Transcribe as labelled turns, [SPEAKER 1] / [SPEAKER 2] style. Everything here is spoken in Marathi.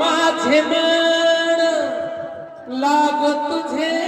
[SPEAKER 1] माझे मन लाग तुझे